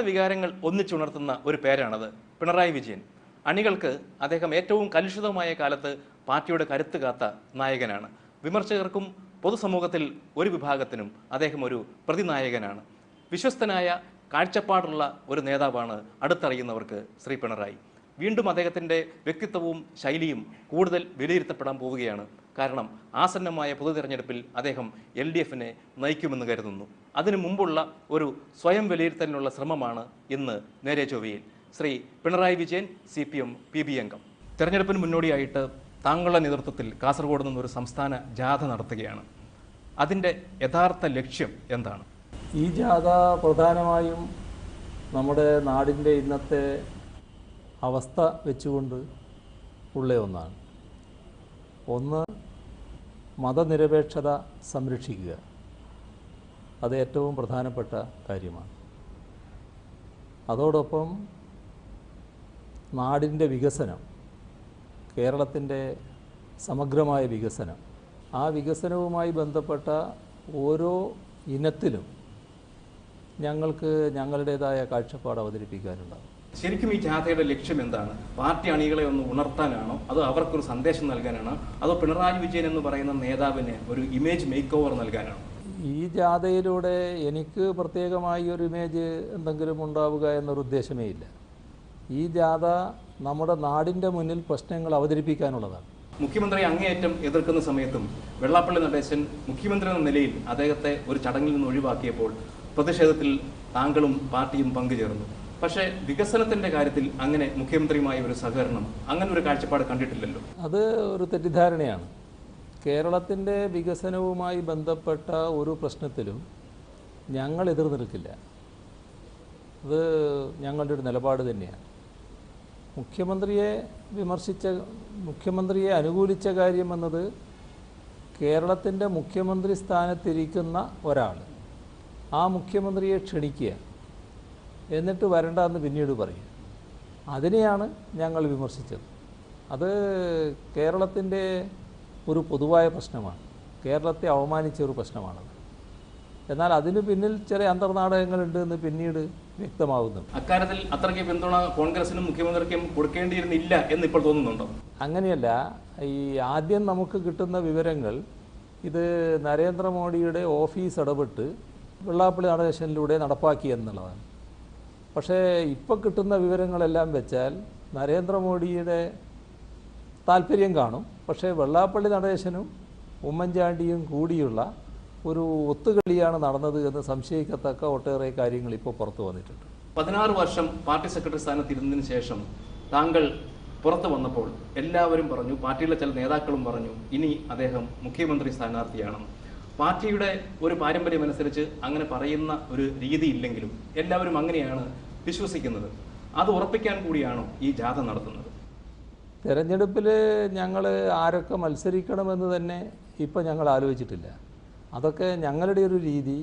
ഒരുപാട് വികാരങ്ങൾ ഒന്നിച്ചുണർത്തുന്ന ഒരു പേരാണത് പിണറായി വിജയൻ. അണികൾക്ക് അദ്ദേഹം ഏറ്റവും കലുഷിതമായ കാലത്ത് പാർട്ടിയുടെ കരുത്ത് കാത്ത നായകനാണ്. വിമർശകർക്കും പൊതുസമൂഹത്തിൽ ഒരു വിഭാഗത്തിനും അദ്ദേഹം ഒരു പ്രതിനായകനാണ്. വിശ്വസ്തനായ കാഴ്ചപ്പാടുള്ള ഒരു നേതാവാണ് അടുത്തറിയുന്നവർക്ക് ശ്രീ പിണറായി. വീണ്ടും അദ്ദേഹത്തിന്റെ വ്യക്തിത്വവും ശൈലിയും കൂടുതൽ വിലയിരുത്തപ്പെടാൻ പോവുകയാണ്. കാരണം ആസന്നമായ പൊതു തിരഞ്ഞെടുപ്പിൽ അദ്ദേഹം എൽ ഡി എഫിനെ നയിക്കുമെന്ന് കരുതുന്നു. അതിനു മുമ്പുള്ള ഒരു സ്വയം വിലയിരുത്തലിനുള്ള ശ്രമമാണ് ഇന്ന് നേരെ ചൊവ്വയിൽ. Shri Pinarayi Vijayan C P M P B അംഗം. തിരഞ്ഞെടുപ്പിന് മുന്നോടിയായിട്ട് താങ്കളുടെ നേതൃത്വത്തിൽ കാസർഗോഡ് നിന്നൊരു സംസ്ഥാന ജാഥ നടത്തുകയാണ്. അതിന്റെ യഥാർത്ഥ ലക്ഷ്യം എന്താണ്? ഈ ജാഥ പ്രധാനമായും നമ്മുടെ നാടിന്റെ ഇന്നത്തെ അവസ്ഥ വെച്ചുകൊണ്ട് ഉള്ള ഒന്നാണ്. ഒന്ന് മതനിരപേക്ഷത സംരക്ഷിക്കുക. അത് ഏറ്റവും പ്രധാനപ്പെട്ട കാര്യമാണ്. അതോടൊപ്പം നാടിന്റെ വികസനം കേരളത്തിന്റെ സമഗ്രമായ വികസനം ആ വികസനവുമായി ബന്ധപ്പെട്ട ഓരോ ഇനത്തിലും ഞങ്ങൾക്ക് ഞങ്ങളുടേതായ കാഴ്ചപ്പാട് അവതരിപ്പിക്കാനുണ്ടാകും. ശരിക്കും ഈ ജാഥയുടെ ലക്ഷ്യം എന്താണ്? പാർട്ടി അണികളെ ഒന്ന് ഉണർത്താനാണോ? അതോ അവർക്കൊരു സന്ദേശം നൽകാനാണോ? അതോ പിണറായി വിജയൻ എന്ന് പറയുന്ന നേതാവിന് ഒരു ഇമേജ് മേക്ക് ഓവർ നൽകാനാണോ? ഈ ജാഥയിലൂടെ എനിക്ക് പ്രത്യേകമായി ഒരു ഇമേജ് എന്തെങ്കിലും ഉണ്ടാവുക എന്നൊരു ഉദ്ദേശമേ ഇല്ല. ഈ ജാഥ നമ്മുടെ നാടിന്റെ മുന്നിൽ പ്രശ്നങ്ങൾ അവതരിപ്പിക്കാനുള്ളതാണ്. മുഖ്യമന്ത്രി അങ്ങേയറ്റം എതിർക്കുന്ന സമയത്തും വെള്ളാപ്പള്ളി നടേശൻ മുഖ്യമന്ത്രി എന്ന നിലയിൽ അദ്ദേഹത്തെ ഒരു ചടങ്ങിൽ നിന്ന് ഒഴിവാക്കിയപ്പോൾ പ്രതിഷേധത്തിൽ താങ്കളും പാർട്ടിയും പങ്കുചേർന്നു. പക്ഷേ വികസനത്തിന്റെ കാര്യത്തിൽ അങ്ങനെ മുഖ്യമന്ത്രിയുമായ ഒരു സഹകരണം അങ്ങനെ ഒരു കാഴ്ചപ്പാട് കണ്ടിട്ടില്ലല്ലോ. അത് ഒരു തെറ്റിദ്ധാരണയാണ്. കേരളത്തിന്റെ വികസനവുമായി ബന്ധപ്പെട്ട ഒരു പ്രശ്നത്തിലും ഞങ്ങൾ എതിർ നിൽക്കില്ല അത് ഞങ്ങളുടെ ഒരു നിലപാട് തന്നെയാണ്. മുഖ്യമന്ത്രിയെ വിമർശിച്ച മുഖ്യമന്ത്രിയെ അനുകൂലിച്ച കാര്യം എന്നത് കേരളത്തിന്റെ മുഖ്യമന്ത്രി സ്ഥാനത്തിരിക്കുന്ന ഒരാൾ ആ മുഖ്യമന്ത്രിയെ ക്ഷണിക്കുക എന്നിട്ട് വരണ്ടെന്ന് പിന്നീട് പറയും. അതിനെയാണ് ഞങ്ങൾ വിമർശിച്ചത്. അത് കേരളത്തിന്റെ ഒരു പൊതുവായ പ്രശ്നമാണ്. കേരളത്തെ അവമാനിച്ച ഒരു പ്രശ്നമാണത്. എന്നാൽ അതിന് പിന്നിൽ ചില അന്തർനാടകങ്ങളുണ്ട് എന്ന് പിന്നീട് വ്യക്തമാകുന്നുണ്ട് അക്കാര്യത്തിൽ അത്രയ്ക്ക് പിന്തുണ കോൺഗ്രസിനും മുഖ്യമന്ത്രിക്കും കൊടുക്കേണ്ടിയിരുന്നില്ല എന്ന് ഇപ്പോൾ തോന്നുന്നുണ്ടോ? അങ്ങനെയല്ല ഈ ആദ്യം നമുക്ക് കിട്ടുന്ന വിവരങ്ങൾ ഇത് നരേന്ദ്രമോദിയുടെ ഓഫീസ് ഇടപെട്ട് വെള്ളാപ്പള്ളി നടേശനിലൂടെ നടപ്പാക്കി എന്നുള്ളതാണ്. പക്ഷേ ഇപ്പോൾ കിട്ടുന്ന വിവരങ്ങളെല്ലാം വെച്ചാൽ നരേന്ദ്രമോദിയുടെ താല്പര്യം കാണും. പക്ഷേ വെള്ളാപ്പള്ളി നടേശനും ഉമ്മൻചാണ്ടിയും കൂടിയുള്ള ഒരു ഒത്തുകളിയാണ് നടന്നത് എന്ന് സംശയിക്കത്തക്ക ഒട്ടേറെ കാര്യങ്ങൾ ഇപ്പോൾ പുറത്തു വന്നിട്ടുണ്ട്. പതിനാറ് വർഷം പാർട്ടി സെക്രട്ടറി സ്ഥാനത്തിരുന്നതിന് ശേഷം താങ്കൾ പുറത്തു വന്നപ്പോൾ എല്ലാവരും പറഞ്ഞു പാർട്ടിയിലെ ചില നേതാക്കളും പറഞ്ഞു ഇനി അദ്ദേഹം മുഖ്യമന്ത്രി സ്ഥാനാർത്ഥിയാണെന്ന്. പാർട്ടിയുടെ ഒരു പാരമ്പര്യം അനുസരിച്ച് അങ്ങനെ പറയുന്ന ഒരു രീതി ഇല്ലെങ്കിലും എല്ലാവരും അങ്ങനെയാണ് വിശ്വസിക്കുന്നത്. അത് ഉറപ്പിക്കാൻ കൂടിയാണോ ഈ ജാഥ നടത്തുന്നത്? തെരഞ്ഞെടുപ്പിൽ ഞങ്ങൾ ആരൊക്കെ മത്സരിക്കണമെന്ന് തന്നെ ഇപ്പം ഞങ്ങൾ ആലോചിച്ചിട്ടില്ല. അതൊക്കെ ഞങ്ങളുടെ ഒരു രീതി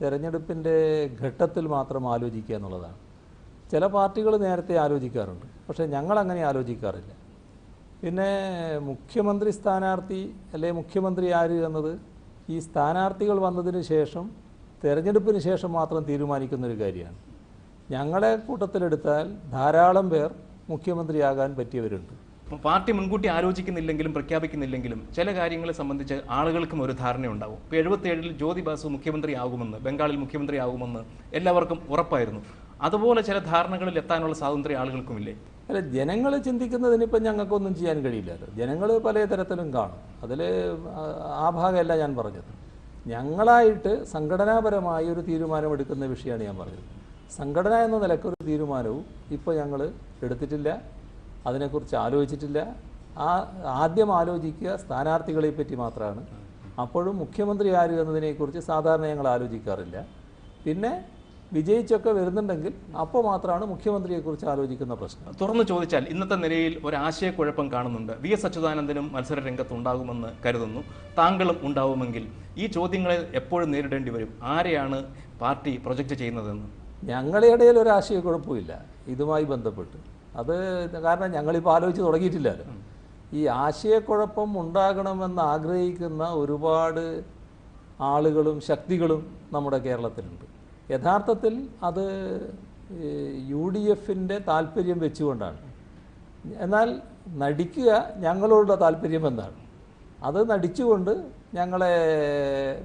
തെരഞ്ഞെടുപ്പിന്റെ ഘട്ടത്തിൽ മാത്രം ആലോചിക്കുക എന്നുള്ളതാണ്. ചില പാർട്ടികൾ നേരത്തെ ആലോചിക്കാറുണ്ട് പക്ഷേ ഞങ്ങളങ്ങനെ ആലോചിക്കാറില്ല. പിന്നെ മുഖ്യമന്ത്രി സ്ഥാനാർത്ഥി അല്ലെ മുഖ്യമന്ത്രി ആര് എന്നത് ഈ സ്ഥാനാർത്ഥികൾ വന്നതിന് ശേഷം തിരഞ്ഞെടുപ്പിന് ശേഷം മാത്രം തീരുമാനിക്കുന്ന ഒരു കാര്യമാണ്. ഞങ്ങളെ കൂട്ടത്തിലെടുത്താൽ ധാരാളം പേർ മുഖ്യമന്ത്രിയാകാൻ പറ്റിയവരുണ്ട്. പാർട്ടി മുൻകൂട്ടി ആലോചിക്കുന്നില്ലെങ്കിലും പ്രഖ്യാപിക്കുന്നില്ലെങ്കിലും ചില കാര്യങ്ങളെ സംബന്ധിച്ച് ആളുകൾക്കും ഒരു ധാരണയുണ്ടാവും. ഇപ്പോൾ എഴുപത്തിയേഴിൽ ജ്യോതി ബാസു മുഖ്യമന്ത്രി ആകുമെന്ന് ബംഗാളിൽ മുഖ്യമന്ത്രി ആകുമെന്ന് എല്ലാവർക്കും ഉറപ്പായിരുന്നു. അതുപോലെ ചില ധാരണകളിൽ എത്താനുള്ള സ്വാതന്ത്ര്യം ആളുകൾക്കുമില്ലേ? അല്ല ജനങ്ങൾ ചിന്തിക്കുന്നതിനിപ്പം ഞങ്ങൾക്കൊന്നും ചെയ്യാൻ കഴിയില്ല ജനങ്ങൾ പല തരത്തിലും കാണും. അതിൽ ആ ഭാഗമല്ല ഞാൻ പറഞ്ഞത്. ഞങ്ങളായിട്ട് സംഘടനാപരമായി ഒരു തീരുമാനമെടുക്കുന്ന വിഷയമാണ് ഞാൻ പറഞ്ഞത്. സംഘടന എന്ന നിലക്കൊരു തീരുമാനവും ഇപ്പോൾ ഞങ്ങൾ എടുത്തിട്ടില്ല. അതിനെക്കുറിച്ച് ആലോചിച്ചിട്ടില്ല. ആ ആദ്യം ആലോചിക്കുക സ്ഥാനാർത്ഥികളെ പറ്റി മാത്രമാണ്. അപ്പോഴും മുഖ്യമന്ത്രി ആര് എന്നതിനെക്കുറിച്ച് സാധാരണ ഞങ്ങൾ ആലോചിക്കാറില്ല. പിന്നെ വിജയിച്ചൊക്കെ വരുന്നുണ്ടെങ്കിൽ അപ്പോൾ മാത്രമാണ് മുഖ്യമന്ത്രിയെക്കുറിച്ച് ആലോചിക്കുന്ന പ്രശ്നം. തുറന്നു ചോദിച്ചാൽ ഇന്നത്തെ നിലയിൽ ഒരു ആശയക്കുഴപ്പം കാണുന്നുണ്ട്. വി എസ് അച്യുതാനന്ദനും മത്സര രംഗത്തുണ്ടാകുമെന്ന് കരുതുന്നു. താങ്കളും ഉണ്ടാവുമെങ്കിൽ ഈ ചോദ്യങ്ങളെ എപ്പോഴും നേരിടേണ്ടി വരും. ആരെയാണ് പാർട്ടി പ്രൊജക്റ്റ് ചെയ്യുന്നതെന്ന്? ഞങ്ങളുടെ ഇടയിൽ ഒരു ആശയക്കുഴപ്പമില്ല ഇതുമായി ബന്ധപ്പെട്ട്. അത് കാരണം ഞങ്ങളിപ്പോൾ ആലോചിച്ച് തുടങ്ങിയിട്ടില്ല ഈ ആശയക്കുഴപ്പം ഉണ്ടാകണമെന്ന് ആഗ്രഹിക്കുന്ന ഒരുപാട് ആളുകളും ശക്തികളും നമ്മുടെ കേരളത്തിലുണ്ട്. യഥാർത്ഥത്തിൽ അത് യു ഡി എഫിന്റെ താല്പര്യം വെച്ചുകൊണ്ടാണ്. എന്നാൽ നടിക്കുക ഞങ്ങളോടുള്ള താല്പര്യം എന്താണ്? അത് നടിച്ചുകൊണ്ട് ഞങ്ങളെ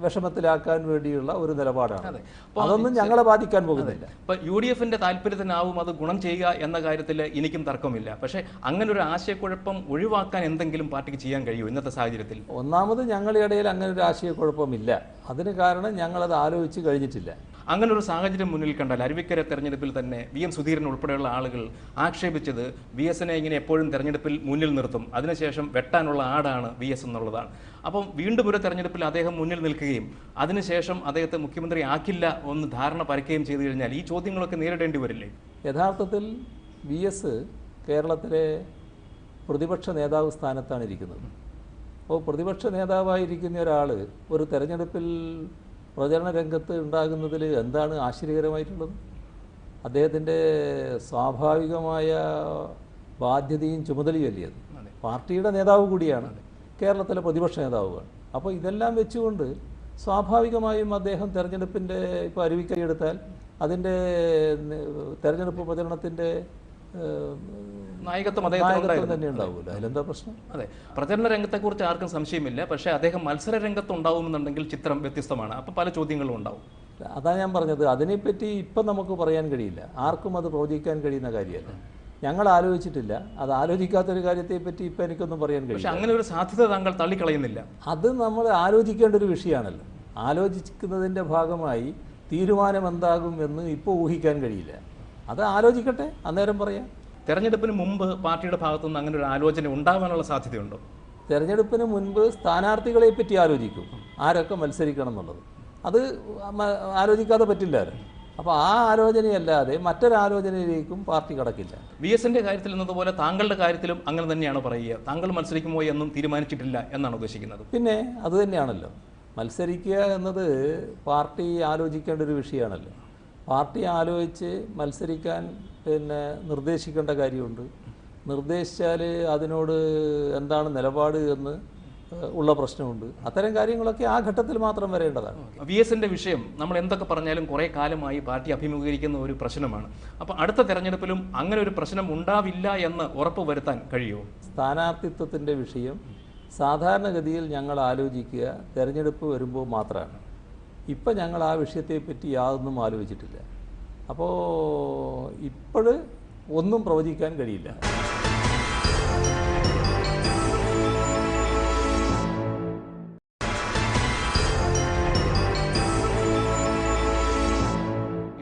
വിഷമത്തിലാക്കാൻ വേണ്ടിയുള്ള ഒരു നിലപാടാണ്. അതെ. അതൊന്നും ഞങ്ങളെ ബാധിക്കാൻ പോകുന്നില്ല. ഇപ്പൊ യു ഡി എഫിന്റെ താല്പര്യത്തിനാവും അത് ഗുണം ചെയ്യുക എന്ന കാര്യത്തിൽ എനിക്കും തർക്കമില്ല. പക്ഷേ അങ്ങനെ ഒരു ആശയക്കുഴപ്പം ഒഴിവാക്കാൻ എന്തെങ്കിലും പാർട്ടിക്ക് ചെയ്യാൻ കഴിയുമോ ഇന്നത്തെ സാഹചര്യത്തിൽ? ഒന്നാമത് ഞങ്ങളുടെ ഇടയിൽ അങ്ങനെ ഒരു ആശയക്കുഴപ്പമില്ല. അതിന് കാരണം ഞങ്ങളത് ആലോചിച്ച് കഴിഞ്ഞിട്ടില്ല. അങ്ങനെ ഒരു സാഹചര്യം മുന്നിൽ കണ്ടാൽ അരുവിക്കര തെരഞ്ഞെടുപ്പിൽ തന്നെ വി എം സുധീരൻ ഉൾപ്പെടെയുള്ള ആളുകൾ ആക്ഷേപിച്ചത് വി എസിനെ ഇങ്ങനെ എപ്പോഴും തെരഞ്ഞെടുപ്പിൽ മുന്നിൽ നിർത്തും. അതിനുശേഷം വെട്ടാനുള്ള ആടാണ് വി എസ് എന്നുള്ളതാണ്. അപ്പം വീണ്ടും ഒരു തെരഞ്ഞെടുപ്പിൽ അദ്ദേഹം മുന്നിൽ നിൽക്കുകയും അതിനുശേഷം അദ്ദേഹത്തെ മുഖ്യമന്ത്രി ആക്കില്ല ഒന്ന് ധാരണ പരക്കുകയും ചെയ്തു കഴിഞ്ഞാൽ ഈ ചോദ്യങ്ങളൊക്കെ നേരിടേണ്ടി വരില്ലേ? യഥാർത്ഥത്തിൽ വി എസ് കേരളത്തിലെ പ്രതിപക്ഷ നേതാവ് സ്ഥാനത്താണ് ഇരിക്കുന്നത്. അപ്പോൾ പ്രതിപക്ഷ നേതാവായിരിക്കുന്ന ഒരാൾ ഒരു തെരഞ്ഞെടുപ്പിൽ പ്രചരണ രംഗത്ത് ഉണ്ടാകുന്നതിൽ എന്താണ് ആശ്ചര്യകരമായിട്ടുള്ളത്? അദ്ദേഹത്തിന്റെ സ്വാഭാവികമായ ബാധ്യതയും ചുമതലയും അല്ലേ അത്? പാർട്ടിയുടെ നേതാവ് കൂടിയാണ്. കേരളത്തിലെ പ്രതിപക്ഷ നേതാവുമാണ്. അപ്പോൾ ഇതെല്ലാം വെച്ചുകൊണ്ട് സ്വാഭാവികമായും അദ്ദേഹം തെരഞ്ഞെടുപ്പിന്റെ ഇപ്പോൾ അരുവിക്കൈ എടുത്താൽ അതിന്റെ തെരഞ്ഞെടുപ്പ് പ്രചരണത്തിന്റെ നായകത്വം അദ്ദേഹത്തിന് തന്നെ ഉണ്ടാവില്ല അതിലെന്താ പ്രശ്നം? അതെ. പ്രചരണ രംഗത്തെക്കുറിച്ച് ആർക്കും സംശയമില്ല. പക്ഷേ അദ്ദേഹം മത്സര രംഗത്തുണ്ടാവുമെന്നുണ്ടെങ്കിൽ ചിത്രം വ്യത്യസ്തമാണ്. അപ്പോൾ പല ചോദ്യങ്ങളും ഉണ്ടാവും. അതാണ് ഞാൻ പറഞ്ഞത്. അതിനെപ്പറ്റി ഇപ്പം നമുക്ക് പറയാൻ കഴിയില്ല. ആർക്കും അത് പ്രവചിക്കാൻ കഴിയുന്ന കാര്യമല്ല. ഞങ്ങൾ ആലോചിച്ചിട്ടില്ല. അത് ആലോചിക്കാത്തൊരു കാര്യത്തെപ്പറ്റി ഇപ്പം എനിക്കൊന്നും പറയാൻ കഴിയില്ല. പക്ഷേ അങ്ങനെ ഒരു സാധ്യത താങ്കൾ തള്ളിക്കളയുന്നില്ല. അത് നമ്മൾ ആലോചിക്കേണ്ട ഒരു വിഷയമാണല്ലോ. ആലോചിക്കുന്നതിന്റെ ഭാഗമായി തീരുമാനം എന്താകും എന്ന് ഇപ്പോൾ ഊഹിക്കാൻ കഴിയില്ല. അത് ആലോചിക്കട്ടെ അന്നേരം പറയാം. തെരഞ്ഞെടുപ്പിന് മുമ്പ് പാർട്ടിയുടെ ഭാഗത്തുനിന്ന് അങ്ങനെ ഒരു ആലോചന ഉണ്ടാവാനുള്ള സാധ്യതയുണ്ടോ? തെരഞ്ഞെടുപ്പിന് മുൻപ് സ്ഥാനാർത്ഥികളെ പറ്റി ആലോചിക്കും. ആരൊക്കെ മത്സരിക്കണം എന്നുള്ളത്. അത് ആലോചിക്കാതെ പറ്റില്ലായിരുന്നു അപ്പോൾ ആ ആലോചനയല്ലാതെ മറ്റൊരാലോചനയിലേക്കും പാർട്ടി കടക്കില്ല. വി എസിന്റെ കാര്യത്തിൽ എന്നതുപോലെ താങ്കളുടെ കാര്യത്തിലും അങ്ങനെ തന്നെയാണ് പറയുക? താങ്കൾ മത്സരിക്കുമോ എന്നും തീരുമാനിച്ചിട്ടില്ല എന്നാണ് ഉദ്ദേശിക്കുന്നത്. പിന്നെ അത് തന്നെയാണല്ലോ. മത്സരിക്കുക എന്നത് പാർട്ടി ആലോചിക്കേണ്ട ഒരു വിഷയമാണല്ലോ. പാർട്ടി ആലോചിച്ച് മത്സരിക്കാൻ പിന്നെ നിർദ്ദേശിക്കേണ്ട കാര്യമുണ്ട്. നിർദ്ദേശിച്ചാൽ അതിനോട് എന്താണ് നിലപാട് എന്ന് ഉള്ള പ്രശ്നമുണ്ട്. അത്തരം കാര്യങ്ങളൊക്കെ ആ ഘട്ടത്തിൽ മാത്രം വരേണ്ടതാണ്. വി എസിന്റെ വിഷയം നമ്മൾ എന്തൊക്കെ പറഞ്ഞാലും കുറേ കാലമായി പാർട്ടി അഭിമുഖീകരിക്കുന്ന ഒരു പ്രശ്നമാണ്. അപ്പോൾ അടുത്ത തെരഞ്ഞെടുപ്പിലും അങ്ങനെ ഒരു പ്രശ്നം ഉണ്ടാവില്ല എന്ന് ഉറപ്പ് വരുത്താൻ കഴിയുമോ? സ്ഥാനാർത്ഥിത്വത്തിന്റെ വിഷയം സാധാരണഗതിയിൽ ഞങ്ങൾ ആലോചിക്കുക. തെരഞ്ഞെടുപ്പ് വരുമ്പോൾ മാത്രമാണ്. ഇപ്പം ഞങ്ങൾ ആ വിഷയത്തെപ്പറ്റി യാതൊന്നും ആലോചിച്ചിട്ടില്ല. അപ്പോൾ ഇപ്പോൾ ഒന്നും പ്രവചിക്കാൻ കഴിയില്ല.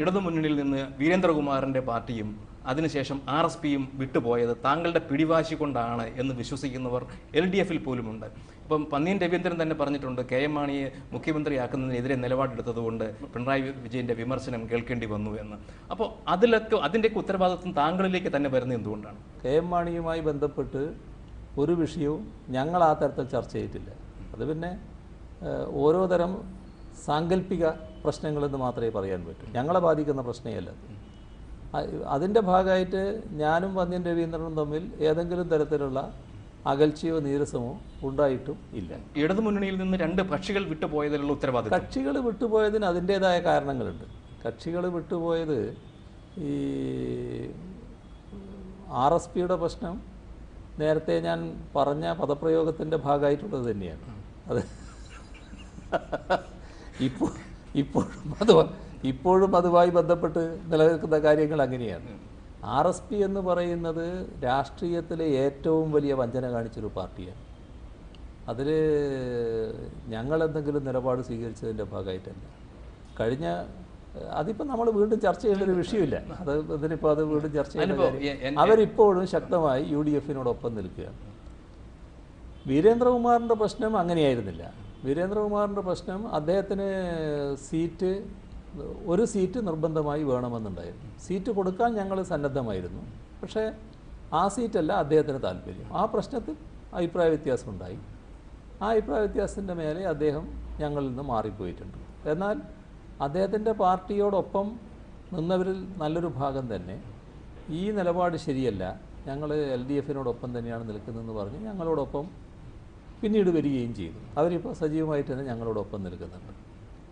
ഇടതുമുന്നണിയിൽ നിന്ന് വീരേന്ദ്രകുമാറിന്റെ പാർട്ടിയും അതിനുശേഷം ആർ എസ് പിയും വിട്ടുപോയത് താങ്കളുടെ പിടിവാശി കൊണ്ടാണ് എന്ന് വിശ്വസിക്കുന്നവർ എൽ ഡി എഫിൽ പോലുമുണ്ട്. ഇപ്പം പന്നീൻ രവീന്ദ്രൻ തന്നെ പറഞ്ഞിട്ടുണ്ട് കെ എം മാണിയെ മുഖ്യമന്ത്രിയാക്കുന്നതിനെതിരെ നിലപാടെടുത്തതുകൊണ്ട് പിണറായി വിജയന്റെ വിമർശനം കേൾക്കേണ്ടി വന്നു എന്ന്. അപ്പോൾ അതിലൊക്കെ അതിന്റെയൊക്കെ ഉത്തരവാദിത്വം താങ്കളിലേക്ക് തന്നെ വരുന്നത് എന്തുകൊണ്ടാണ്? കെ എം മാണിയുമായി ബന്ധപ്പെട്ട് ഒരു വിഷയവും ഞങ്ങൾ ആ തരത്തിൽ ചർച്ച ചെയ്തിട്ടില്ല. അത് പിന്നെ ഓരോ തരം സാങ്കല്പിക പ്രശ്നങ്ങളെന്ന് മാത്രമേ പറയാൻ പറ്റൂ. ഞങ്ങളെ ബാധിക്കുന്ന പ്രശ്നമല്ല അതിന്റെ ഭാഗമായിട്ട് ഞാനും വന്യൻ രവീന്ദ്രനും തമ്മിൽ ഏതെങ്കിലും തരത്തിലുള്ള അകൽച്ചയോ നീരസമോ ഉണ്ടായിട്ടും ഇല്ല. ഇടതുമുന്നണിയിൽ നിന്ന് രണ്ട് കക്ഷികൾ വിട്ടുപോയതിലുള്ള ഉത്തരവാദിത്വം? കക്ഷികൾ വിട്ടുപോയതിന് അതിന്റേതായ കാരണങ്ങളുണ്ട്. കക്ഷികൾ വിട്ടുപോയത് ഈ ആർ എസ് പിയുടെ പ്രശ്നം നേരത്തെ ഞാൻ പറഞ്ഞ പദപ്രയോഗത്തിന്റെ ഭാഗമായിട്ടുള്ളത് തന്നെയാണ്. അത് ഇപ്പോൾ ഇപ്പോഴും അത് ഇപ്പോഴും അതുമായി ബന്ധപ്പെട്ട് നിലനിൽക്കുന്ന കാര്യങ്ങൾ അങ്ങനെയാണ്. ആർ എസ് പി എന്ന് പറയുന്നത് രാഷ്ട്രീയത്തിലെ ഏറ്റവും വലിയ വഞ്ചന കാണിച്ചൊരു പാർട്ടിയാണ്. അതിൽ ഞങ്ങൾ എന്തെങ്കിലും നിലപാട് സ്വീകരിച്ചതിന്റെ ഭാഗമായിട്ടല്ല. കഴിഞ്ഞ അതിപ്പോൾ നമ്മൾ വീണ്ടും ചർച്ച ചെയ്യേണ്ട ഒരു വിഷയമില്ല. അത് ഇതിനിപ്പോൾ അത് വീണ്ടും ചർച്ച ചെയ്യേണ്ട അവരിപ്പോഴും ശക്തമായി യു ഡി എഫിനോടൊപ്പം നിൽക്കുകയാണ്. വീരേന്ദ്രകുമാറിന്റെ പ്രശ്നം അങ്ങനെയായിരുന്നില്ല. വീരേന്ദ്രകുമാറിന്റെ പ്രശ്നം അദ്ദേഹത്തിന് സീറ്റ് ഒരു സീറ്റ് നിർബന്ധമായി വേണമെന്നുണ്ടായിരുന്നു. സീറ്റ് കൊടുക്കാൻ ഞങ്ങൾ സന്നദ്ധമായിരുന്നു. പക്ഷേ ആ സീറ്റല്ല അദ്ദേഹത്തിന് താല്പര്യം. ആ പ്രശ്നത്തിൽ അഭിപ്രായ വ്യത്യാസം ഉണ്ടായി. ആ അഭിപ്രായ വ്യത്യാസത്തിന്റെ മേലെ അദ്ദേഹം ഞങ്ങളിൽ നിന്ന് മാറിപ്പോയിട്ടുണ്ട്. എന്നാൽ അദ്ദേഹത്തിന്റെ പാർട്ടിയോടൊപ്പം നിന്നവരിൽ നല്ലൊരു ഭാഗം തന്നെ ഈ നിലപാട് ശരിയല്ല. ഞങ്ങൾ എൽ ഡി എഫിനോടൊപ്പം തന്നെയാണ് നിൽക്കുന്നതെന്ന് പറഞ്ഞ് ഞങ്ങളോടൊപ്പം പിന്നീട് വരികയും ചെയ്തു. അവരിപ്പോൾ സജീവമായിട്ട് തന്നെ ഞങ്ങളോടൊപ്പം നിൽക്കുന്നുണ്ട്.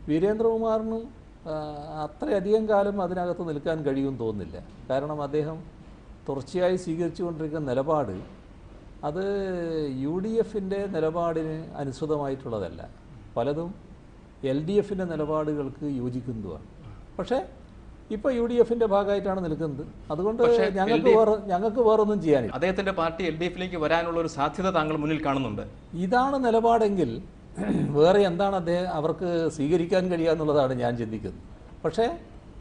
വീരേന്ദ്രകുമാറിനും അത്രയധികം കാലം അതിനകത്ത് നിൽക്കാൻ കഴിയുമെന്ന് തോന്നുന്നില്ല. കാരണം അദ്ദേഹം തുടർച്ചയായി സ്വീകരിച്ചുകൊണ്ടിരിക്കുന്ന നിലപാട് അത് യു ഡി എഫിന്റെ നിലപാടിന് അനുസൃതമായിട്ടുള്ളതല്ല. പലതും എൽ ഡി എഫിന്റെ നിലപാടുകൾക്ക് യോജിക്കുന്നതുമാണ്. പക്ഷേ ഇപ്പോൾ യു ഡി എഫിന്റെ ഭാഗമായിട്ടാണ് നിൽക്കുന്നത്. അതുകൊണ്ട് ഞങ്ങൾക്ക് വേറെ ഞങ്ങൾക്ക് വേറൊന്നും ചെയ്യാനില്ല. അദ്ദേഹത്തിന്റെ പാർട്ടി എൽ ഡി എഫിലേക്ക് വരാനുള്ള ഒരു സാധ്യത താങ്കൾ മുന്നിൽ കാണുന്നുണ്ട്. ഇതാണ് നിലപാടെങ്കിൽ വേറെ എന്താണ് അദ്ദേഹം അവർക്ക് സ്വീകരിക്കാൻ കഴിയുക എന്നുള്ളതാണ് ഞാൻ ചിന്തിക്കുന്നത്. പക്ഷേ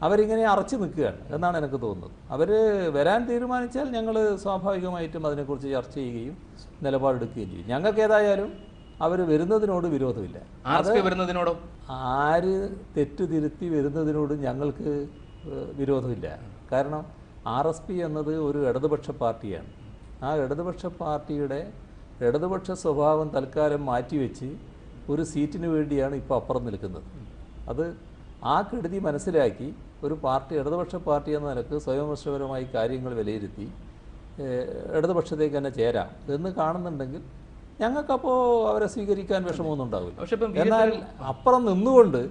അവരിങ്ങനെ അറച്ചു നിൽക്കുകയാണ്. എന്നാണ് എനിക്ക് തോന്നുന്നത്. അവർ വരാൻ തീരുമാനിച്ചാൽ ഞങ്ങൾ സ്വാഭാവികമായിട്ടും അതിനെക്കുറിച്ച് ചർച്ച ചെയ്യുകയും നിലപാടെടുക്കുകയും ചെയ്യും. ഞങ്ങൾക്ക് ഏതായാലും അവർ വരുന്നതിനോട് വിരോധമില്ല. വരുന്നതിനോടോ? ആര് തെറ്റ് തിരുത്തി വരുന്നതിനോട് ഞങ്ങൾക്ക് വിരോധമില്ല. കാരണം ആർ എസ് പി എന്നത് ഒരു ഇടതുപക്ഷ പാർട്ടിയാണ്. ആ ഇടതുപക്ഷ പാർട്ടിയുടെ ഇടതുപക്ഷ സ്വഭാവം തൽക്കാലം മാറ്റിവെച്ച് ഒരു സീറ്റിന് വേണ്ടിയാണ് ഇപ്പോൾ അപ്പുറം നിൽക്കുന്നത്. അത് ആ കെടുതി മനസ്സിലാക്കി ഒരു പാർട്ടി ഇടതുപക്ഷ പാർട്ടി എന്ന നിലയ്ക്ക് സ്വയംവിമർശപരമായി കാര്യങ്ങൾ വിലയിരുത്തി ഇടതുപക്ഷത്തേക്ക് തന്നെ ചേരാം. എന്ന് കാണുന്നുണ്ടെങ്കിൽ ഞങ്ങൾക്കപ്പോൾ അവരെ സ്വീകരിക്കാൻ വിഷമമൊന്നും ഉണ്ടാവില്ല എന്നാൽ അപ്പുറം നിന്നുകൊണ്ട്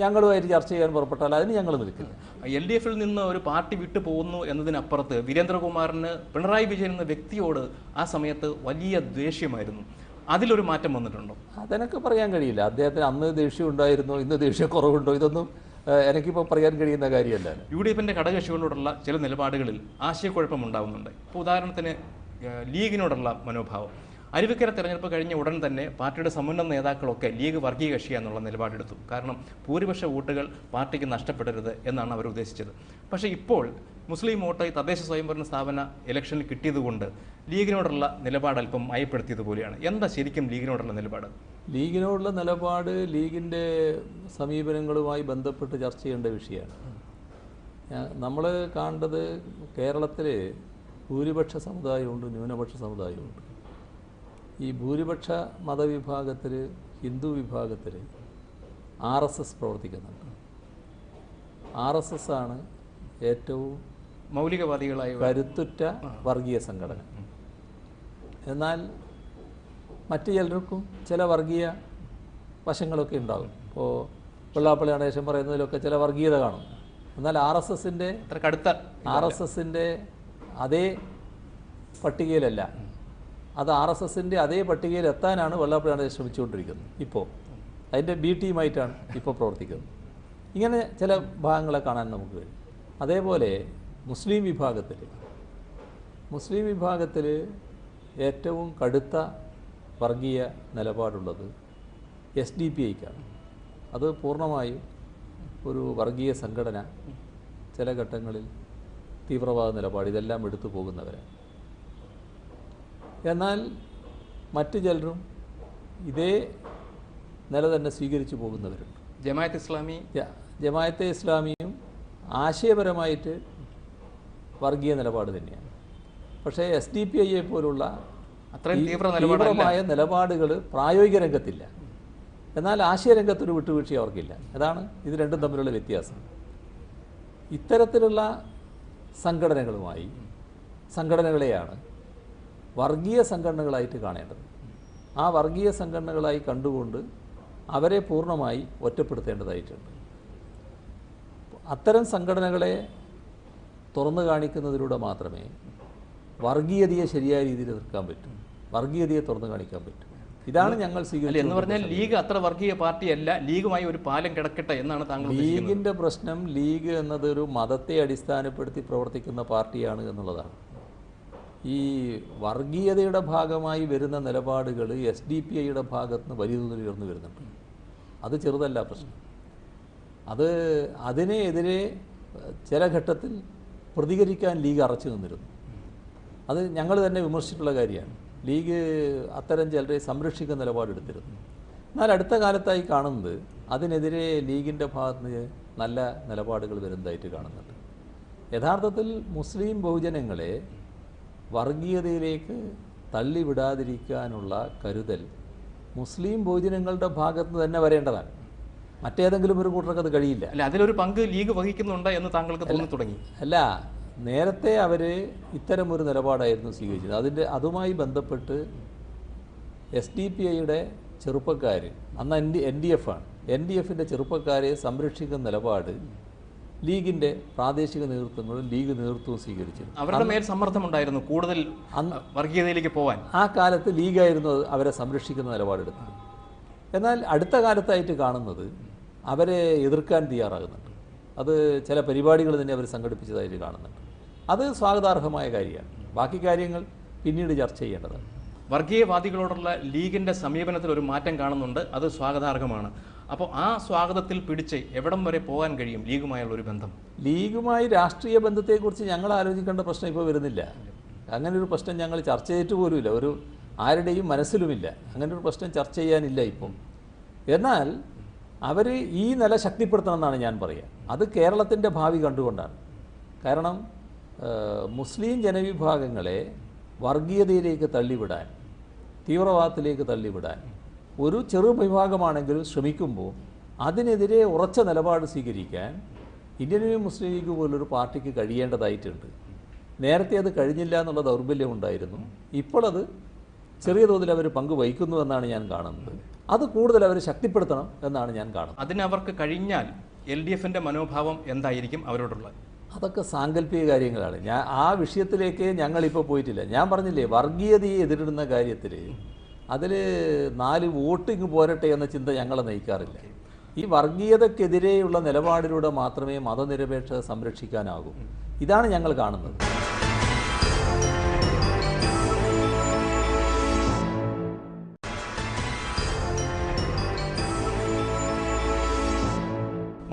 ഞങ്ങളുമായിട്ട് ചർച്ച ചെയ്യാൻ പുറപ്പെട്ടാൽ അതിന് ഞങ്ങൾ നിൽക്കില്ല. എൽ ഡി എഫിൽ നിന്ന് ഒരു പാർട്ടി വിട്ടു പോകുന്നു എന്നതിനപ്പുറത്ത് വീരേന്ദ്രകുമാറിന് പിണറായി വിജയൻ എന്ന വ്യക്തിയോട് ആ സമയത്ത് വലിയ ദേഷ്യമായിരുന്നു. അതിലൊരു മാറ്റം വന്നിട്ടുണ്ടോ? അതെനിക്ക് പറയാൻ കഴിയില്ല. അദ്ദേഹത്തിന് അന്ന് ദേഷ്യം ഉണ്ടായിരുന്നോ ഇന്ന് ദേഷ്യം കുറവുണ്ടോ? ഇതൊന്നും എനിക്കിപ്പോൾ പറയാൻ കഴിയുന്ന കാര്യമല്ല യു ഡി എഫിന്റെ ഘടകകക്ഷികളോടുള്ള ചില നിലപാടുകളിൽ ആശയക്കുഴപ്പം ഉണ്ടാകുന്നുണ്ട് ഇപ്പോൾ ഉദാഹരണത്തിന് ലീഗിനോടുള്ള മനോഭാവം. അരുവിക്കര തെരഞ്ഞെടുപ്പ് കഴിഞ്ഞ ഉടൻ തന്നെ പാർട്ടിയുടെ സമുന്നത നേതാക്കളൊക്കെ ലീഗ് വർഗീയ കക്ഷിയാന്നുള്ള നിലപാടെടുത്തു. കാരണം ഭൂരിപക്ഷ വോട്ടുകൾ പാർട്ടിക്ക് നഷ്ടപ്പെടരുത് എന്നാണ് അവർ ഉദ്ദേശിച്ചത്. പക്ഷേ ഇപ്പോൾ മുസ്ലിം വോട്ട് ഈ തദ്ദേശ സ്വയംഭരണ സ്ഥാപന ഇലക്ഷനിൽ കിട്ടിയതുകൊണ്ട് ലീഗിനോടുള്ള നിലപാട് അല്പം അയപ്പെടുത്തിയതുപോലെയാണ് എന്താ ശരിക്കും ലീഗിനോടുള്ള നിലപാട്? ലീഗിനോടുള്ള നിലപാട് ലീഗിന്റെ സമീപനങ്ങളുമായി ബന്ധപ്പെട്ട് ചർച്ച ചെയ്യേണ്ട വിഷയമാണ്. നമ്മൾ കാണേണ്ടത് കേരളത്തിൽ ഭൂരിപക്ഷ സമുദായമുണ്ട് ന്യൂനപക്ഷ സമുദായമുണ്ട്. ഈ ഭൂരിപക്ഷ മതവിഭാഗത്തിൽ ഹിന്ദു വിഭാഗത്തിൽ ആർ എസ് എസ് പ്രവർത്തിക്കുന്നുണ്ട്. ആർ എസ് എസ് ആണ് ഏറ്റവും മൗലികവാദികളായ കരുത്തുറ്റ വർഗീയ സംഘടന. എന്നാൽ മറ്റു ചിലർക്കും ചില വർഗീയ വശങ്ങളൊക്കെ ഉണ്ടാകും. ഇപ്പോൾ വെള്ളാപ്പള്ളി ഗണേശൻ പറയുന്നതിലൊക്കെ ചില വർഗീയത കാണും. എന്നാൽ ആർ എസ് എസിന്റെ കടുത്ത ആർ എസ് എസിന്റെ അതേ പട്ടികയിലല്ല. അത് ആർ എസ് എസിന്റെ അതേ പട്ടികയിൽ എത്താനാണ് വെള്ളാപ്പള്ളി ഗണേശൻ ശ്രമിച്ചുകൊണ്ടിരിക്കുന്നത്. ഇപ്പോൾ അതിന്റെ ബി ടീമായിട്ടാണ് ഇപ്പോൾ പ്രവർത്തിക്കുന്നത്. ഇങ്ങനെ ചില ഭാഗങ്ങളെ കാണാൻ നമുക്ക് കഴിയും. അതേപോലെ മുസ്ലിം വിഭാഗത്തിൽ. മുസ്ലിം വിഭാഗത്തിൽ ഏറ്റവും കടുത്ത വർഗീയ നിലപാടുള്ളത് എസ് ഡി പി ഐക്കാണ് അത് പൂർണമായും ഒരു വർഗീയ സംഘടന ചില ഘട്ടങ്ങളിൽ തീവ്രവാദ നിലപാട് ഇതെല്ലാം എടുത്തു പോകുന്നവരാണ് എന്നാൽ മറ്റു ചിലരും ഇതേ നില തന്നെ സ്വീകരിച്ചു പോകുന്നവരുണ്ട്. ജമായത്ത് ഇസ്ലാമി? ജമായത്തെ ഇസ്ലാമിയും ആശയപരമായിട്ട് വർഗീയ നിലപാട് തന്നെയാണ്. പക്ഷേ എസ് ഡി പി ഐയെ പോലുള്ള അത്രയും തീവ്രമായ നിലപാടുകൾ പ്രായോഗിക രംഗത്തില്ല. എന്നാൽ ആശയരംഗത്തൊരു വിട്ടുവീഴ്ച അവർക്കില്ല. അതാണ് ഇത് രണ്ടും തമ്മിലുള്ള വ്യത്യാസം. ഇത്തരത്തിലുള്ള സംഘടനകളുമായി സംഘടനകളെയാണ് വർഗീയ സംഘടനകളായിട്ട് കാണേണ്ടത്. ആ വർഗീയ സംഘടനകളായി കണ്ടുകൊണ്ട് അവരെ പൂർണമായി ഒറ്റപ്പെടുത്തേണ്ടതായിട്ടുണ്ട്. അത്തരം സംഘടനകളെ തുറന്നു കാണിക്കുന്നതിലൂടെ മാത്രമേ വർഗീയതയെ ശരിയായ രീതിയിൽ എതിർക്കാൻ പറ്റും. വർഗീയതയെ തുറന്നു കാണിക്കാൻ പറ്റും. ഇതാണ് ഞങ്ങൾ സ്വീകരിച്ചത് എന്ന് പറഞ്ഞാൽ ലീഗ് അത്ര വർഗീയ പാർട്ടിയല്ല ലീഗുമായി ഒരു പാലം കിടക്കട്ടെ എന്നാണ് താങ്കൾ ലീഗിന്റെ പ്രശ്നം ലീഗ് എന്നത് ഒരു മതത്തെ അടിസ്ഥാനപ്പെടുത്തി പ്രവർത്തിക്കുന്ന പാർട്ടിയാണ് എന്നുള്ളതാണ്. ഈ വർഗീയതയുടെ ഭാഗമായി വരുന്ന നിലപാടുകൾ എസ് ഡി പി ഐയുടെ ഭാഗത്ത് നിന്ന് വലിയ തോതിൽ ഉയർന്നു വരുന്നുണ്ട്. അത് ചെറുതല്ല പ്രശ്നം. അത് അതിനെതിരെ ചില ഘട്ടത്തിൽ പ്രതികരിക്കാൻ ലീഗ് അറച്ചു നിന്നിരുന്നു. അത് ഞങ്ങൾ തന്നെ വിമർശിച്ചിട്ടുള്ള കാര്യമാണ്. ലീഗ് അത്തരം ചിലരെ സംരക്ഷിക്കുന്ന നിലപാടെടുത്തിരുന്നു എന്നാൽ അടുത്ത കാലത്തായി കാണുന്നത് അതിനെതിരെ ലീഗിന്റെ ഭാഗത്ത് നല്ല നിലപാടുകൾ വരുന്നതായിട്ട് കാണുന്നുണ്ട്. യഥാർത്ഥത്തിൽ മുസ്ലിം ബഹുജനങ്ങളെ വർഗീയതയിലേക്ക് തള്ളിവിടാതിരിക്കാനുള്ള കരുതൽ മുസ്ലിം ബഹുജനങ്ങളുടെ ഭാഗത്ത് നിന്ന് തന്നെ വരേണ്ടതാണ്. മറ്റേതെങ്കിലും ഒരു കൂട്ടർക്ക് അത് കഴിയില്ല. അല്ല അതിലൊരു പങ്ക് ലീഗ് വഹിക്കുന്നുണ്ട് എന്ന് താങ്കൾക്ക് തോന്നി തുടങ്ങി. അല്ല നേരത്തെ അവർ ഇത്തരം ഒരു നിലപാടായിരുന്നു സ്വീകരിച്ചത്. അതിന്റെ അതുമായി ബന്ധപ്പെട്ട് എസ് ഡി പി ഐയുടെ ചെറുപ്പക്കാർ അന്ന് N D N D F ആണ്. എൻ ഡി എഫിന്റെ ചെറുപ്പക്കാരെ സംരക്ഷിക്കുന്ന നിലപാട് ലീഗിന്റെ പ്രാദേശിക നേതൃത്വങ്ങളും ലീഗ് നേതൃത്വവും സ്വീകരിച്ചു അവരുടെ മേൽ സമ്മർദ്ദമുണ്ടായിരുന്നു കൂടുതൽ വർഗീയതയിലേക്ക് പോകാൻ ആ കാലത്ത് ലീഗായിരുന്നു അവരെ സംരക്ഷിക്കുന്ന നിലപാടെടുത്തത്. എന്നാൽ അടുത്ത കാലത്തായിട്ട് കാണുന്നത് അവരെ എതിർക്കാൻ തയ്യാറാകുന്നുണ്ട്. അത് ചില പരിപാടികൾ തന്നെ അവർ സംഘടിപ്പിച്ചതായിട്ട് കാണുന്നുണ്ട്. അത് സ്വാഗതാർഹമായ കാര്യമാണ്. ബാക്കി കാര്യങ്ങൾ പിന്നീട് ചർച്ച ചെയ്യേണ്ടതാണ്. വർഗീയവാദികളോടുള്ള ലീഗിന്റെ സമീപനത്തിൽ ഒരു മാറ്റം കാണുന്നുണ്ട്. അത് സ്വാഗതാർഹമാണ്. അപ്പോൾ ആ സ്വാഗതത്തിൽ പിടിച്ച് എവിടം വരെ പോകാൻ കഴിയും ലീഗുമായുള്ള ഒരു ബന്ധം? ലീഗുമായി രാഷ്ട്രീയ ബന്ധത്തെക്കുറിച്ച് ഞങ്ങൾ ആലോചിക്കേണ്ട പ്രശ്നം ഇപ്പോൾ വരുന്നില്ല. അങ്ങനെ ഒരു പ്രശ്നം ഞങ്ങൾ ചർച്ച ചെയ്തിട്ട് പോലുമില്ല. ഒരു ആരുടെയും മനസ്സിലുമില്ല. അങ്ങനെ ഒരു പ്രശ്നം ചർച്ച ചെയ്യാനില്ല ഇപ്പം. എന്നാൽ അവർ ഈ നില ശക്തിപ്പെടുത്തണമെന്നാണ് ഞാൻ പറയുക. അത് കേരളത്തിന്റെ ഭാവി കണ്ടുകൊണ്ടാണ്. കാരണം മുസ്ലിം ജനവിഭാഗങ്ങളെ വർഗീയതയിലേക്ക് തള്ളിവിടാൻ തീവ്രവാദത്തിലേക്ക് തള്ളിവിടാൻ ഒരു ചെറു വിഭാഗമാണെങ്കിലും ശ്രമിക്കുമ്പോൾ അതിനെതിരെ ഉറച്ച നിലപാട് സ്വീകരിക്കാൻ ഇന്ത്യൻ മുസ്ലിം ലീഗ് പോലൊരു പാർട്ടിക്ക് കഴിയേണ്ടതായിട്ടുണ്ട്. നേരത്തെ അത് കഴിഞ്ഞില്ല എന്നുള്ള ദൗർബല്യം ഉണ്ടായിരുന്നു. ഇപ്പോൾ അത് ചെറിയ തോതിൽ അവർ പങ്ക് വഹിക്കുന്നു എന്നാണ് ഞാൻ കാണുന്നത്. അത് കൂടുതൽ അവർ ശക്തിപ്പെടുത്തണം എന്നാണ് ഞാൻ കാണുന്നത്. അതിനവർക്ക് കഴിഞ്ഞാൽ എൽ ഡി എഫിന്റെ മനോഭാവം എന്തായിരിക്കും അവരോടുള്ളത്? അതൊക്കെ സാങ്കല്പിക കാര്യങ്ങളാണ്. ഞാൻ ആ വിഷയത്തിലേക്ക് ഞങ്ങളിപ്പോൾ പോയിട്ടില്ല. ഞാൻ പറഞ്ഞില്ലേ വർഗീയതയെ എതിരിടുന്ന കാര്യത്തിൽ അതിൽ നാല് വോട്ടിങ് പോരട്ടെ എന്ന ചിന്ത ഞങ്ങളെ നയിക്കാറില്ല. ഈ വർഗീയതക്കെതിരെയുള്ള നിലപാടിലൂടെ മാത്രമേ മതനിരപേക്ഷത സംരക്ഷിക്കാനാകൂ. ഇതാണ് ഞങ്ങൾ കാണുന്നത്.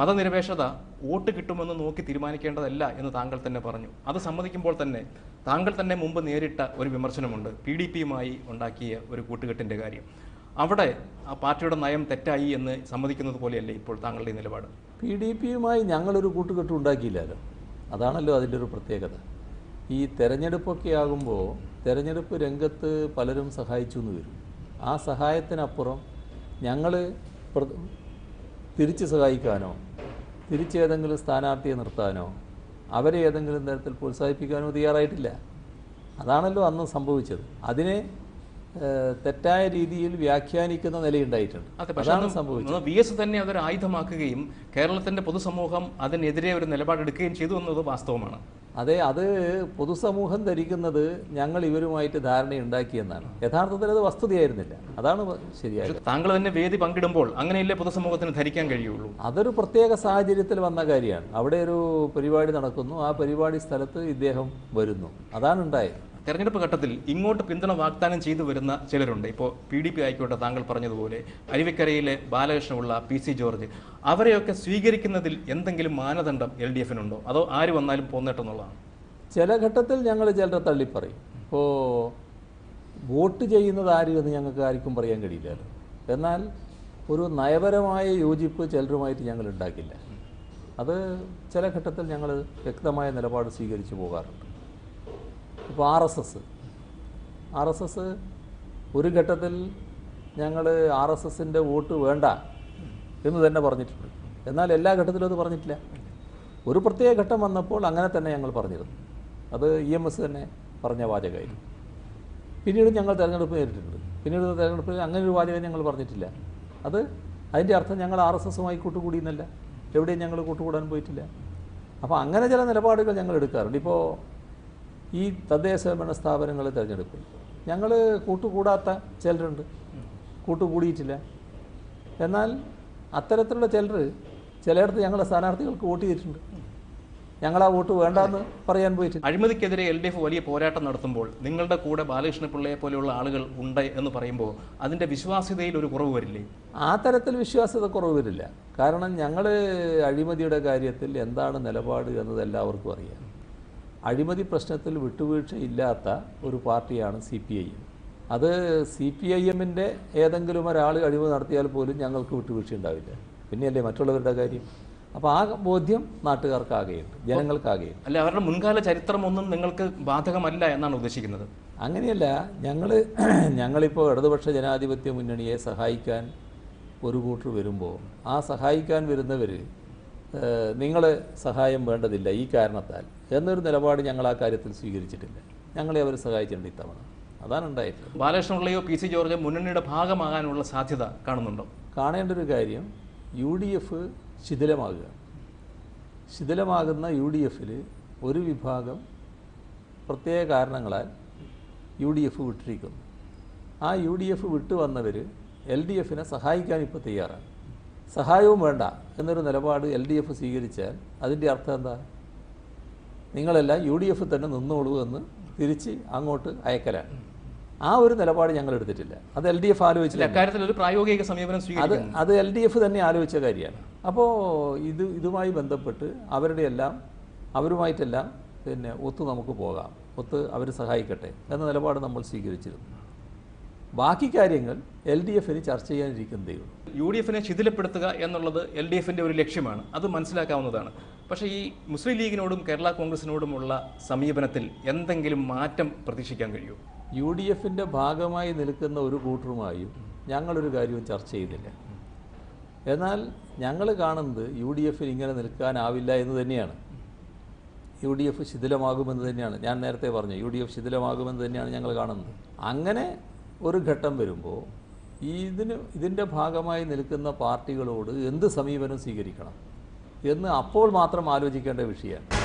മതനിരപേക്ഷത വോട്ട് കിട്ടുമെന്ന് നോക്കി തീരുമാനിക്കേണ്ടതല്ല എന്ന് താങ്കൾ തന്നെ പറഞ്ഞു. അത് സമ്മതിക്കുമ്പോൾ തന്നെ താങ്കൾ തന്നെ മുമ്പ് നേരിട്ട ഒരു വിമർശനമുണ്ട്. പി ഡി പിയുമായി ഉണ്ടാക്കിയ ഒരു കൂട്ടുകെട്ടിന്റെ കാര്യം. അവിടെ ആ പാർട്ടിയുടെ നയം തെറ്റായി എന്ന് സമ്മതിക്കുന്നത് പോലെയല്ലേ ഇപ്പോൾ താങ്കളുടെ നിലപാട്? പി ഡി പിയുമായി ഞങ്ങളൊരു കൂട്ടുകെട്ട് ഉണ്ടാക്കിയില്ലല്ലോ. അതാണല്ലോ അതിന്റെ ഒരു പ്രത്യേകത. ഈ തെരഞ്ഞെടുപ്പൊക്കെ ആകുമ്പോൾ തെരഞ്ഞെടുപ്പ് രംഗത്ത് പലരും സഹായിച്ചു എന്ന് വരും. ആ സഹായത്തിനപ്പുറം ഞങ്ങൾ തിരിച്ച് സഹായിക്കാനോ തിരിച്ച് ഏതെങ്കിലും സ്ഥാനാർത്ഥിയെ നിർത്താനോ അവരെ ഏതെങ്കിലും തരത്തിൽ പ്രോത്സാഹിപ്പിക്കാനോ തയ്യാറായിട്ടില്ല. അതാണല്ലോ അന്ന് സംഭവിച്ചത്. അതിനെ തെറ്റായ രീതിയിൽ വ്യാഖ്യാനിക്കുന്ന നിലയുണ്ടായിട്ടുണ്ട്. അതാണ് സംഭവിച്ചത്. വി എസ് തന്നെ അതൊരു ആയുധമാക്കുകയും കേരളത്തിന്റെ പൊതുസമൂഹം അതിനെതിരെ ഒരു നിലപാടെടുക്കുകയും ചെയ്തു എന്നത് വാസ്തവമാണ്. അതെ അത് പൊതുസമൂഹം ധരിക്കുന്നത് ഞങ്ങൾ ഇവരുമായിട്ട് ധാരണയുണ്ടാക്കിയെന്നാണ് യഥാർത്ഥത്തിൽ അത് വസ്തുതയായിരുന്നില്ല. അതാണ് ശരിയായത്. താങ്കൾ തന്നെ വേദി പങ്കിടുമ്പോൾ അങ്ങനെയല്ലേ പൊതുസമൂഹത്തിന് ധരിക്കാൻ കഴിയുള്ളൂ? അതൊരു പ്രത്യേക സാഹചര്യത്തിൽ വന്ന കാര്യമാണ്. അവിടെ ഒരു പരിപാടി നടക്കുന്നു. ആ പരിപാടി സ്ഥലത്ത് ഇദ്ദേഹം വരുന്നു. അതാണ് ഉണ്ടായത്. തെരഞ്ഞെടുപ്പ് ഘട്ടത്തിൽ ഇങ്ങോട്ട് പിന്തുണ വാഗ്ദാനം ചെയ്തു വരുന്ന ചിലരുണ്ട്. ഇപ്പോൾ പി ഡി പി ആയിക്കോട്ടെ താങ്കൾ പറഞ്ഞതുപോലെ അരുവിക്കരയിലെ ബാലകൃഷ്ണപിള്ള പി സി ജോർജ്. അവരെയൊക്കെ സ്വീകരിക്കുന്നതിൽ എന്തെങ്കിലും മാനദണ്ഡം എൽ ഡി എഫിനുണ്ടോ? അതോ ആര് വന്നാലും പോന്നിട്ടെന്നുള്ളതാണ് ചില ഘട്ടത്തിൽ ഞങ്ങൾ ചിലരെ തള്ളിപ്പറയും ഇപ്പോൾ വോട്ട് ചെയ്യുന്നത് ആര് എന്ന് ഞങ്ങൾക്ക് ആർക്കും പറയാൻ കഴിയില്ലല്ലോ. എന്നാൽ ഒരു നയപരമായ യോജിപ്പ് ചിലരുമായിട്ട് ഞങ്ങൾ ഉണ്ടാക്കില്ല. അത് ചില ഘട്ടത്തിൽ ഞങ്ങൾ വ്യക്തമായ നിലപാട് സ്വീകരിച്ചു പോകാറുണ്ട്. ഇപ്പോൾ R S S. R S S ഒരു ഘട്ടത്തിൽ ഞങ്ങൾ ആർ എസ് എസിന്റെ വോട്ട് വേണ്ട എന്ന് തന്നെ പറഞ്ഞിട്ടുണ്ട്. എന്നാൽ എല്ലാ ഘട്ടത്തിലും അത് പറഞ്ഞിട്ടില്ല. ഒരു പ്രത്യേക ഘട്ടം വന്നപ്പോൾ അങ്ങനെ തന്നെ ഞങ്ങൾ പറഞ്ഞിരുന്നു. അത് ഇ എം എസ് തന്നെ പറഞ്ഞ വാചകമായിരുന്നു. പിന്നീട് ഞങ്ങൾ തിരഞ്ഞെടുപ്പ് നേരിട്ടിട്ടുണ്ട്. പിന്നീട് തിരഞ്ഞെടുപ്പിൽ അങ്ങനെ ഒരു വാചകം ഞങ്ങൾ പറഞ്ഞിട്ടില്ല. അത് അതിന്റെ അർത്ഥം ഞങ്ങൾ ആർ എസ് എസുമായി കൂട്ടുകൂടിയെന്നല്ല. എവിടെയും ഞങ്ങൾ കൂട്ടുകൂടാൻ പോയിട്ടില്ല. അപ്പോൾ അങ്ങനെ ചില നിലപാടുകൾ ഞങ്ങൾ എടുക്കാറുണ്ട്. ഇപ്പോൾ ഈ തദ്ദേശ ഭരണ സ്ഥാപനങ്ങളെ തിരഞ്ഞെടുക്കും. ഞങ്ങൾ കൂട്ടുകൂടാത്ത ചിലരുണ്ട്. കൂട്ടുകൂടിയിട്ടില്ല. എന്നാൽ അത്തരത്തിലുള്ള ചിലർ ചിലയിടത്ത് ഞങ്ങളുടെ സ്ഥാനാർത്ഥികൾക്ക് വോട്ട് ചെയ്തിട്ടുണ്ട്. ഞങ്ങൾ ആ വോട്ട് വേണ്ടെന്ന് പറയാൻ പോയിട്ടില്ല. അഴിമതിക്കെതിരെ എൽ ഡി എഫ് വലിയ പോരാട്ടം നടത്തുമ്പോൾ നിങ്ങളുടെ കൂടെ ബാലകൃഷ്ണ പിള്ളയെ പോലെയുള്ള ആളുകൾ ഉണ്ട് എന്ന് പറയുമ്പോൾ അതിന്റെ വിശ്വാസ്യതയിൽ ഒരു കുറവ് വരില്ലേ? ആ തരത്തിൽ വിശ്വാസ്യത കുറവ് വരില്ല. കാരണം ഞങ്ങൾ അഴിമതിയുടെ കാര്യത്തിൽ എന്താണ് നിലപാട് എന്നത് എല്ലാവർക്കും അറിയാം. അഴിമതി പ്രശ്നത്തിൽ വിട്ടുവീഴ്ചയില്ലാത്ത ഒരു പാർട്ടിയാണ് സി പി ഐ. എം അത് സി പി ഐ എമ്മിന്റെ ഏതെങ്കിലും ഒരാൾ അഴിമതി നടത്തിയാൽ പോലും ഞങ്ങൾക്ക് വിട്ടുവീഴ്ച ഉണ്ടാവില്ല. പിന്നെയല്ലേ മറ്റുള്ളവരുടെ കാര്യം? അപ്പോൾ ആ ബോധ്യം നാട്ടുകാർക്കാകെയുണ്ട് ജനങ്ങൾക്കാകെയുണ്ട്. അല്ല അവരുടെ മുൻകാല ചരിത്രമൊന്നും നിങ്ങൾക്ക് ബാധകമല്ല എന്നാണ് ഉദ്ദേശിക്കുന്നത്? അങ്ങനെയല്ല ഞങ്ങൾ ഞങ്ങളിപ്പോൾ ഇടതുപക്ഷ ജനാധിപത്യ മുന്നണിയെ സഹായിക്കാൻ ഒരു കൂട്ടർ വരുമ്പോൾ ആ സഹായിക്കാൻ വരുന്നവർ നിങ്ങൾ സഹായം വേണ്ടതില്ല ഈ കാരണത്താൽ. എന്നൊരു നിലപാട് ഞങ്ങൾ ആ കാര്യത്തിൽ സ്വീകരിച്ചിട്ടില്ല. ഞങ്ങളെ അവർ സഹായിച്ചിട്ടുണ്ട് ഇത്തവണ. അതാണ് ഉണ്ടായിട്ടുള്ളത്. ബാലകൃഷ്ണ പിള്ളയോ പി സി ജോർജ് മുന്നണിയുടെ ഭാഗമാകാനുള്ള സാധ്യത കാണുന്നുണ്ടോ? കാണേണ്ട ഒരു കാര്യം യു ഡി എഫ് ശിഥിലമാകുക. ശിഥിലമാകുന്ന യു ഡി എഫിൽ ഒരു വിഭാഗം പ്രത്യേക കാരണങ്ങളാൽ യു ഡി എഫ് വിട്ടിരിക്കുന്നു. ആ യു ഡി എഫ് വിട്ടു വന്നവർ എൽ ഡി എഫിനെ സഹായിക്കാൻ ഇപ്പോൾ തയ്യാറാണ്. സഹായവും വേണ്ട എന്നൊരു നിലപാട് എൽ ഡി എഫ് സ്വീകരിച്ചാൽ അതിന്റെ അർത്ഥം എന്താ? നിങ്ങളെല്ലാം യു ഡി എഫ് തന്നെ നിന്നോളൂ എന്ന് തിരിച്ച് അങ്ങോട്ട് അയക്കലാണ്. ആ ഒരു നിലപാട് ഞങ്ങൾ എടുത്തിട്ടില്ല. അത് എൽ ഡി എഫ് ആലോചിച്ചില്ല അക്കാര്യത്തിൽ ഒരു പ്രായോഗിക സമീപനം അത് അത് എൽ ഡി എഫ് തന്നെ ആലോചിച്ച കാര്യമാണ്. അപ്പോൾ ഇത് ഇതുമായി ബന്ധപ്പെട്ട് അവരുടെ എല്ലാം അവരുമായിട്ടെല്ലാം പിന്നെ ഒത്ത് നമുക്ക് പോകാം. ഒത്ത് അവർ സഹായിക്കട്ടെ എന്ന നിലപാട് നമ്മൾ സ്വീകരിച്ചിരുന്നു. ബാക്കി കാര്യങ്ങൾ എൽ ഡി എഫിന് ചർച്ച ചെയ്യാനിരിക്കുന്നതേ ഉള്ളൂ. യു ഡി എഫിനെ ശിഥിലപ്പെടുത്തുക എന്നുള്ളത് എൽ ഡി എഫിന്റെ ഒരു ലക്ഷ്യമാണ്. അത് മനസ്സിലാക്കാവുന്നതാണ്. പക്ഷേ ഈ മുസ്ലിം ലീഗിനോടും കേരള കോൺഗ്രസിനോടുമുള്ള സമീപനത്തിൽ എന്തെങ്കിലും മാറ്റം പ്രതീക്ഷിക്കാൻ കഴിയുമോ? യു ഡി എഫിന്റെ ഭാഗമായി നിൽക്കുന്ന ഒരു കൂട്ടറുമായും ഞങ്ങളൊരു കാര്യവും ചർച്ച ചെയ്തില്ല. എന്നാൽ ഞങ്ങൾ കാണുന്നത് യു ഡി എഫിന് ഇങ്ങനെ നിൽക്കാനാവില്ല എന്ന് തന്നെയാണ്. യു ഡി എഫ് ശിഥിലമാകുമെന്ന് തന്നെയാണ്. ഞാൻ നേരത്തെ പറഞ്ഞു യു ഡി എഫ് ശിഥിലമാകുമെന്ന് തന്നെയാണ് ഞങ്ങൾ കാണുന്നത്. അങ്ങനെ ഒരു ഘട്ടം വരുമ്പോൾ ഇതിന് ഇതിന്റെ ഭാഗമായി നിൽക്കുന്ന പാർട്ടികളോട് എന്ത് സമീപനം സ്വീകരിക്കണം? എന്ന് അപ്പോൾ മാത്രം ആലോചിക്കേണ്ട വിഷയമാണ്.